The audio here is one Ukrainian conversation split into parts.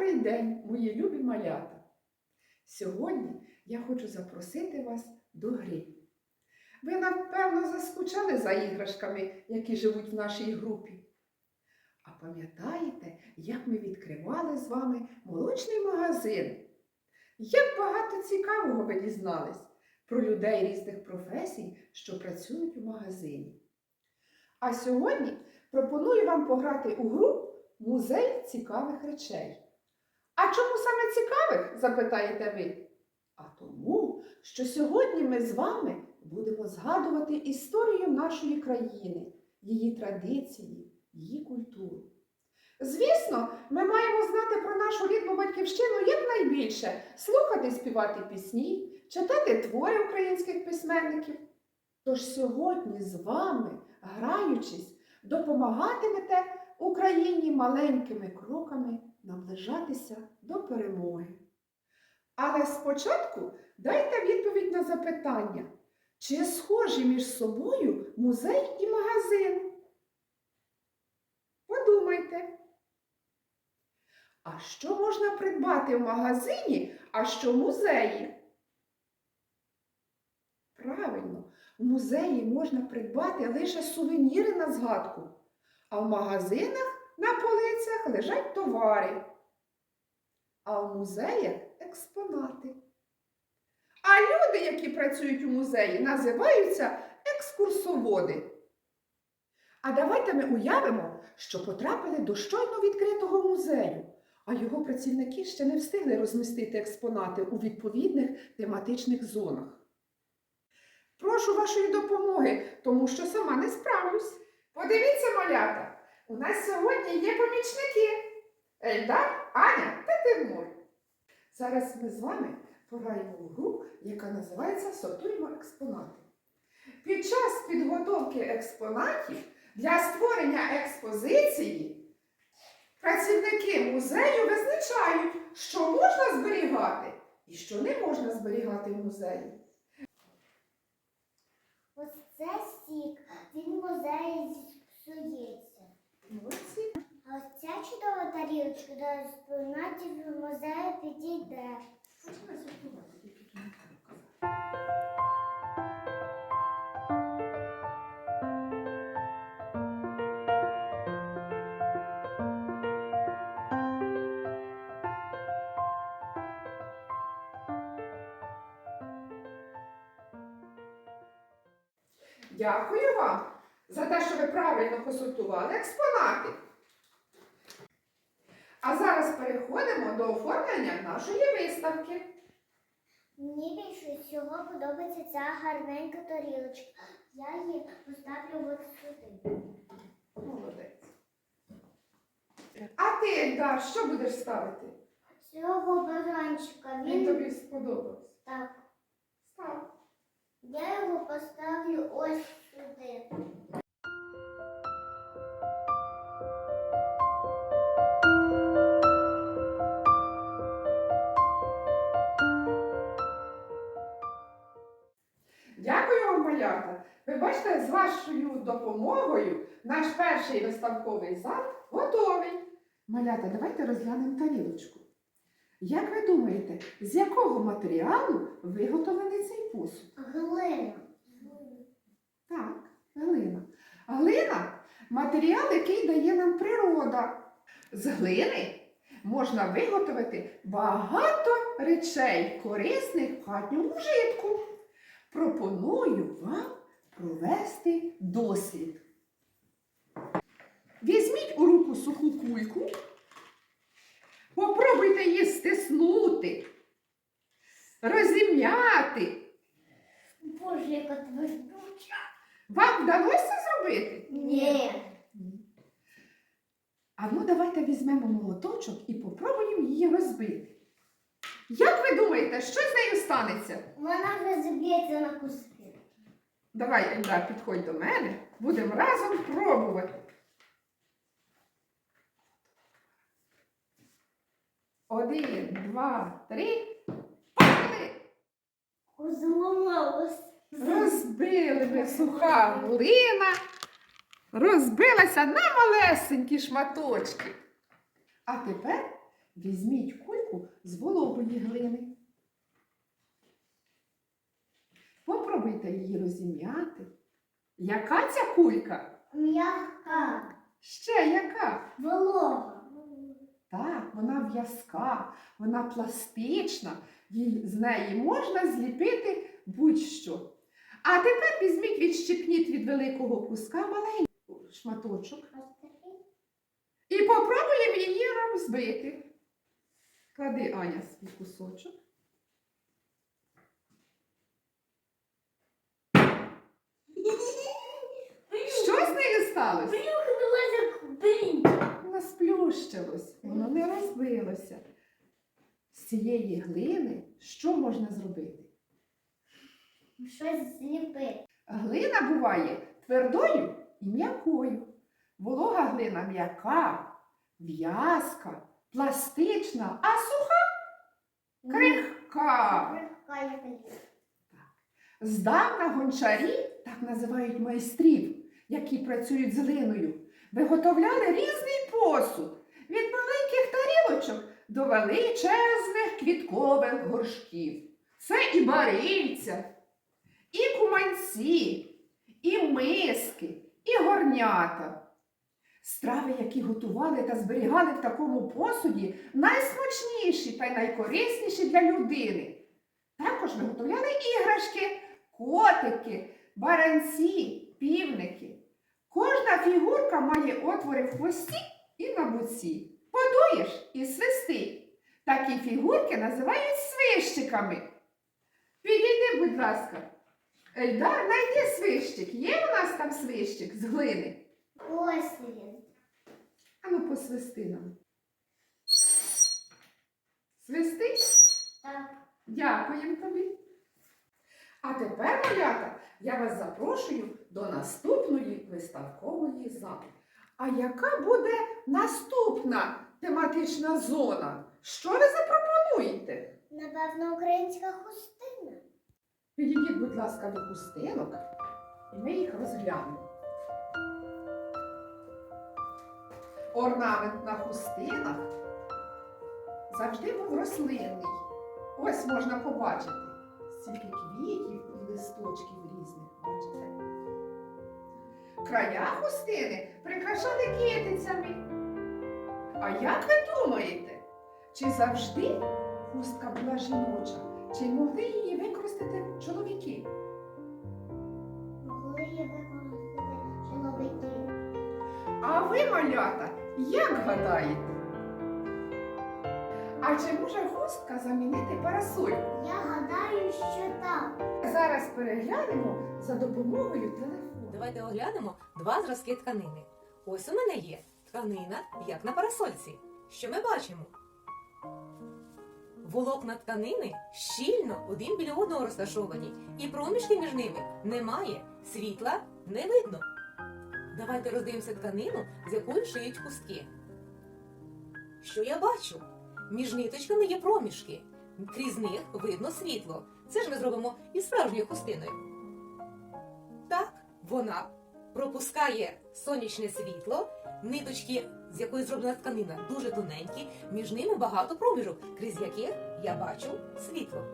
Добрий день, мої любі малята! Сьогодні я хочу запросити вас до гри. Ви, напевно, заскучали за іграшками, які живуть в нашій групі. А пам'ятаєте, як ми відкривали з вами молочний магазин? Як багато цікавого ви дізнались про людей різних професій, що працюють у магазині. А сьогодні пропоную вам пограти у гру Музей цікавих речей. А чому саме цікавих? запитаєте ви. А тому, що сьогодні ми з вами будемо згадувати історію нашої країни, її традиції, її культуру. Звісно, ми маємо знати про нашу рідну батьківщину якнайбільше, слухати, співати пісні, читати твори українських письменників. Тож сьогодні з вами, граючись, допомагатимете Україні маленькими кроками наближатися до перемоги. Але спочатку дайте відповідь на запитання, чи схожі між собою музей і магазин? Подумайте. А що можна придбати в магазині, а що в музеї? Правильно, в музеї можна придбати лише сувеніри на згадку, а в магазинах на полицях лежать товари, а в музеях експонати. А люди, які працюють у музеї, називаються екскурсоводи. А давайте ми уявимо, що потрапили до щойно відкритого музею, а його працівники ще не встигли розмістити експонати у відповідних тематичних зонах. Прошу вашої допомоги, тому що сама не справлюсь. Подивіться, малята, у нас сьогодні є помічники. Ельдар, Аня та Тимур. Зараз ми з вами пограємо в гру, яка називається Сортуємо експонати. Під час підготовки експонатів для створення експозиції працівники музею визначають, що можна зберігати і що не можна зберігати в музеї. Ось це сік, він в музеї зіпсується. Молодці. А ось ця чудова тарілочка до експонатів в музеї підійде. Дякую вам за те, що ви правильно посортували експонати. А зараз переходимо до оформлення нашої виставки. Мені більше всього подобається ця гарненька тарілочка. Я її поставлю от сюди. Молодець. А ти, Ельдар, що будеш ставити? Цього баранчика Він він тобі сподобався. так. Став. Я його поставлю ось сюди. Бачите, з вашою допомогою наш перший виставковий зал готовий. Малята, давайте розглянемо тарілочку. Як ви думаєте, з якого матеріалу виготовлений цей посуд? Глина. Так, глина. Глина матеріал, який дає нам природа. З глини можна виготовити багато речей, корисних в хатньому вжитку. Пропоную вам провести дослід. Візьміть у руку суху кульку, попробуйте її стиснути, розім'яти. Боже, яка твердуча. Вам вдалося зробити? Ні. А ну давайте візьмемо молоточок і попробуємо її розбити. Як ви думаєте, що з нею станеться? Вона вже зіб'ється на куски. Давай, Ельдар, підходь до мене, будемо разом пробувати. Один, два, три. Пали! Зламалась. Розбили ми суха глина, розбилася на малесенькі шматочки. А тепер Візьміть кульку з вологої глини. Попробуйте її розім'яти. Яка ця кулька? М'яка. Ще яка? Волога. Так, вона в'язка, вона пластична, їй- з неї можна зліпити будь-що. А тепер візьміть, відщипніть від великого куска маленький шматочок і попробуємо її розбити. Клади, Аня, свій кусочок. Що з нею сталося? Плюхнулася блін. Воно сплющилось, воно не розбилося. З цієї глини що можна зробити? Щось зліпити. Глина буває твердою і м'якою. Волога глина м'яка, в'язка, пластична, а суха крихка. Здавна гончарі, так називають майстрів, які працюють з глиною, виготовляли різний посуд від маленьких тарілочок до величезних квіткових горшків. Це і барильця, і куманці, і миски, і горнята. Страви, які готували та зберігали в такому посуді, найсмачніші та найкорисніші для людини. Також виготовляли іграшки, котики, баранці, півники. Кожна фігурка має отвори в хвості і на боці. Подуєш і свисти. Такі фігурки називають свищиками. Підійди, будь ласка. Ельдар, знайди свищик. Є у нас там свищик з глини? Ось він. Ану, посвисти нам. Свисти? Так. Дякуємо тобі. А тепер, малята, я вас запрошую до наступної виставкової зали. А яка буде наступна тематична зона? Що ви запропонуєте? Напевно, українська хустина. Підійдіть, будь ласка, до хустинок, і ми їх розглянемо. Орнамент на хустинах завжди був рослинний. Ось можна побачити стільки квітів і листочків різних, бачите? Края хустини прикрашали китицями. А як ви думаєте, чи завжди хустка була жіноча? Чи могли її використати чоловіки? Могли її використати чоловіки. А ви, малята, як гадаєте? А чи може хустка замінити парасольку? Я гадаю, що так. Зараз переглянемо за допомогою телефону. Давайте оглянемо два зразки тканини. Ось у мене є тканина, як на парасольці. Що ми бачимо? Волокна тканини щільно один біля одного розташовані, і проміжки між ними немає, світла не видно. Давайте роздивимося тканину, з якої шиють хустки. Що я бачу? Між ниточками є проміжки. Крізь них видно світло. Це ж ми зробимо із справжньою хустиною. Так, вона пропускає сонячне світло, ниточки, з якої зроблена тканина, дуже тоненькі, між ними багато проміжок, крізь яких я бачу світло.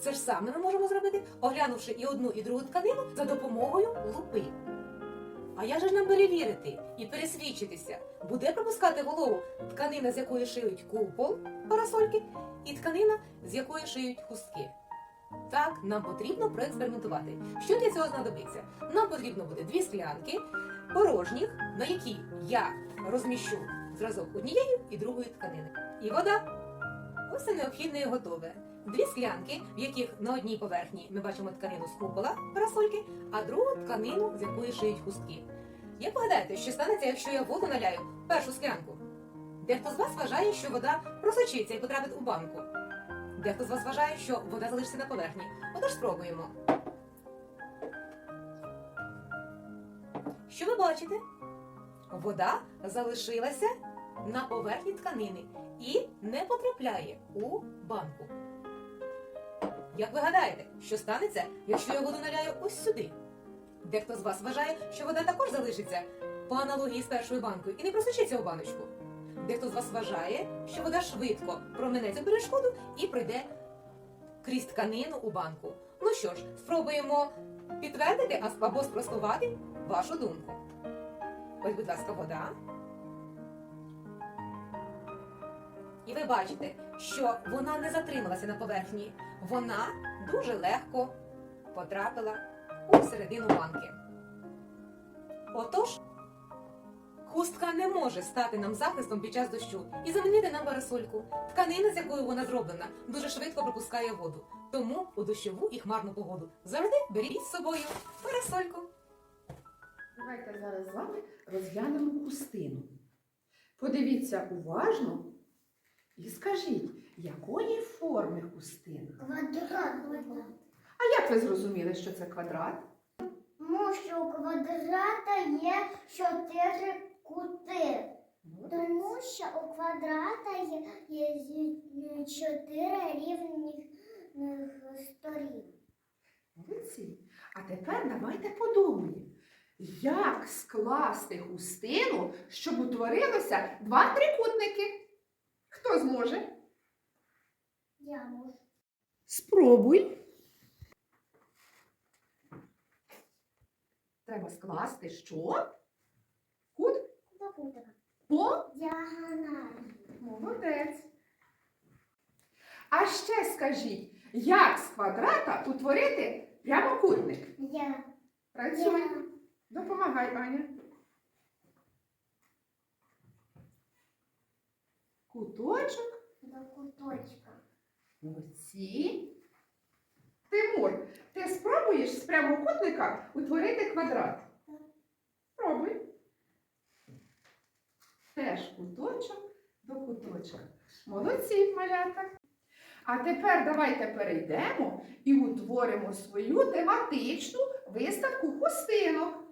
Це ж саме ми можемо зробити, оглянувши і одну, і другу тканину за допомогою лупи. А як же ж нам перевірити і пересвідчитися, буде пропускати голову тканина, з якої шиють купол парасольки, і тканина, з якої шиють хустки. Так, нам потрібно проекспериментувати. Що для цього знадобиться? Нам потрібно буде дві склянки порожніх, на які я розміщу зразок однієї і другої тканини. І вода. Це необхідне і готове. Дві склянки, в яких на одній поверхні ми бачимо тканину з купола парасольки, а другу тканину, з якої шиють хустки. Як гадаєте, що станеться, якщо я воду наляю першу склянку? Дехто з вас вважає, що вода просочиться і потрапить у банку. Дехто з вас вважає, що вода залишиться на поверхні. Отож спробуємо. Що ви бачите? Вода залишилася на поверхні тканини і не потрапляє у банку. Як ви гадаєте, що станеться, якщо я воду наляю ось сюди? Дехто з вас вважає, що вода також залишиться по аналогії з першою банкою і не просочиться у баночку. Дехто з вас вважає, що вода швидко променеться перешкоду і пройде крізь тканину у банку. Ну що ж, спробуємо підтвердити або спростувати вашу думку. Ось, будь ласка, вода. І ви бачите, що вона не затрималася на поверхні. Вона дуже легко потрапила у середину банки. Отож, хустка не може стати нам захистом під час дощу і замінити нам парасольку. Тканина, з якою вона зроблена, дуже швидко пропускає воду. Тому у дощову і хмарну погоду завжди беріть з собою парасольку. Давайте зараз з вами розглянемо хустину. Подивіться уважно і скажіть, якої форми хустина? Квадрат. А як ви зрозуміли, що це квадрат? Тому що у квадрата є чотири кути. Тому що у квадрата є, чотири рівних е, сторін. Молодці. А тепер давайте подумаємо, як скласти хустину, щоб утворилося два трикутники. Хто зможе? Я можу. Спробуй. Треба скласти що? Кут Два кутика. по Діагоналі. молодець. А ще скажіть, як з квадрата утворити прямокутник? Я. Працюй. Я. Допомагай, Аня. Куточок. До куточка. Молодці. Тимур, ти спробуєш з прямокутника утворити квадрат? Так. Спробуй. Теж куточок до куточка. Молодці, малята. А тепер давайте перейдемо і утворимо свою тематичну виставку хустинок.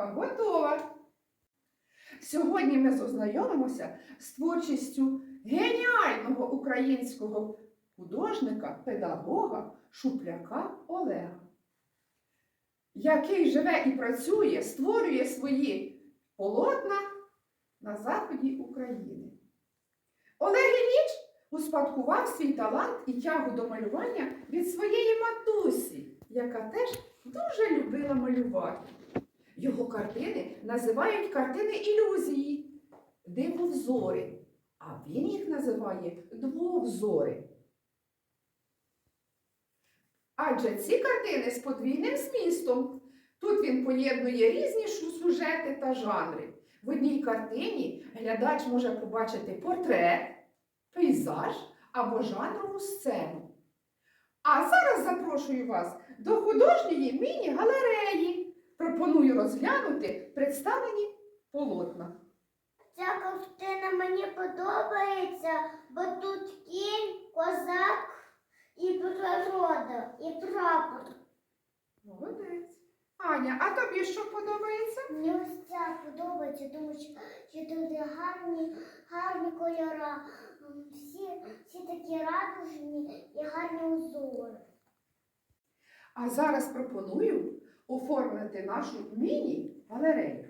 виставка готова. Сьогодні ми познайомимося з творчістю геніального українського художника, педагога Шупляка Олега, який живе і працює, створює свої полотна на заході України. Олег Ілліч успадкував свій талант і тягу до малювання від своєї матусі, яка теж дуже любила малювати. Його картини називають картини ілюзії, дивовзори, а він їх називає двовзори. Адже ці картини з подвійним змістом. Тут він поєднує різні сюжети та жанри. В одній картині глядач може побачити портрет, пейзаж або жанрову сцену. А зараз запрошую вас до художньої міні-галереї. Пропоную розглянути представлені полотна. Ця картина мені подобається, бо тут кінь, козак і природа, і прапор. Молодець. Аня, а тобі що подобається? Мені ось ця подобається, тому що, тут гарні, гарні кольора. М, Всі, всі такі радужні і гарні узори. А зараз пропоную оформити нашу міні-галерею.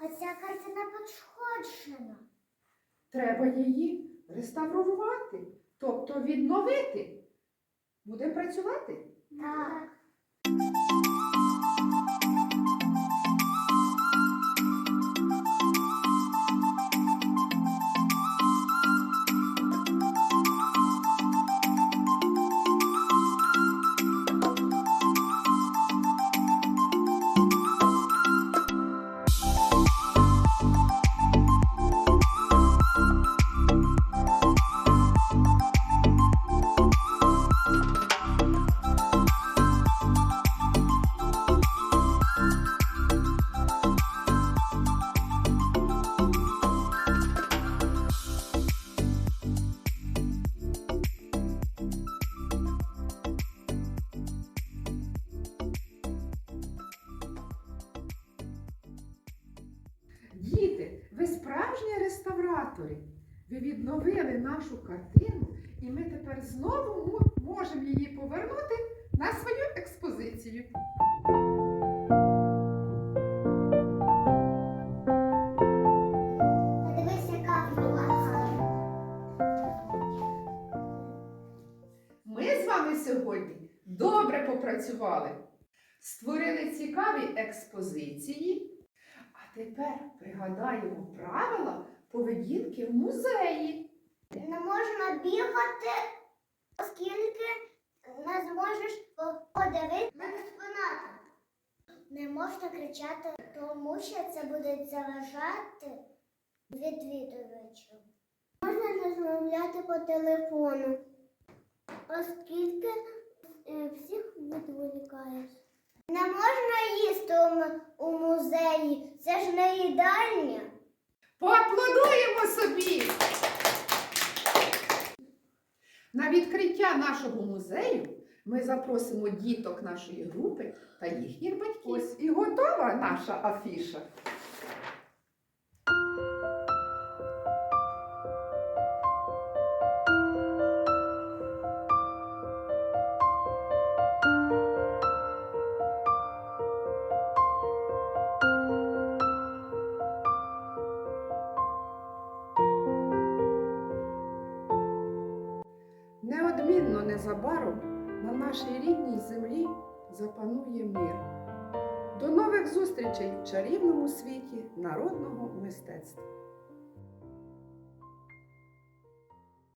А ця картина пошкоджена. Треба її реставрувати, тобто відновити. Будемо працювати? Так. Експозиції, а тепер пригадаємо правила поведінки в музеї. Не можна бігати, оскільки не зможеш по- подивитися на експонати. Не можна кричати, тому що це буде заважати відвідувачам. Можна розмовляти по телефону, оскільки е, всіх відволікаєш. Не можна їсти у музеї, це ж не їдальня. Поаплодуємо собі! На відкриття нашого музею ми запросимо діток нашої групи та їхніх батьків. Ось і готова наша афіша. До в чарівному світі народного мистецтва.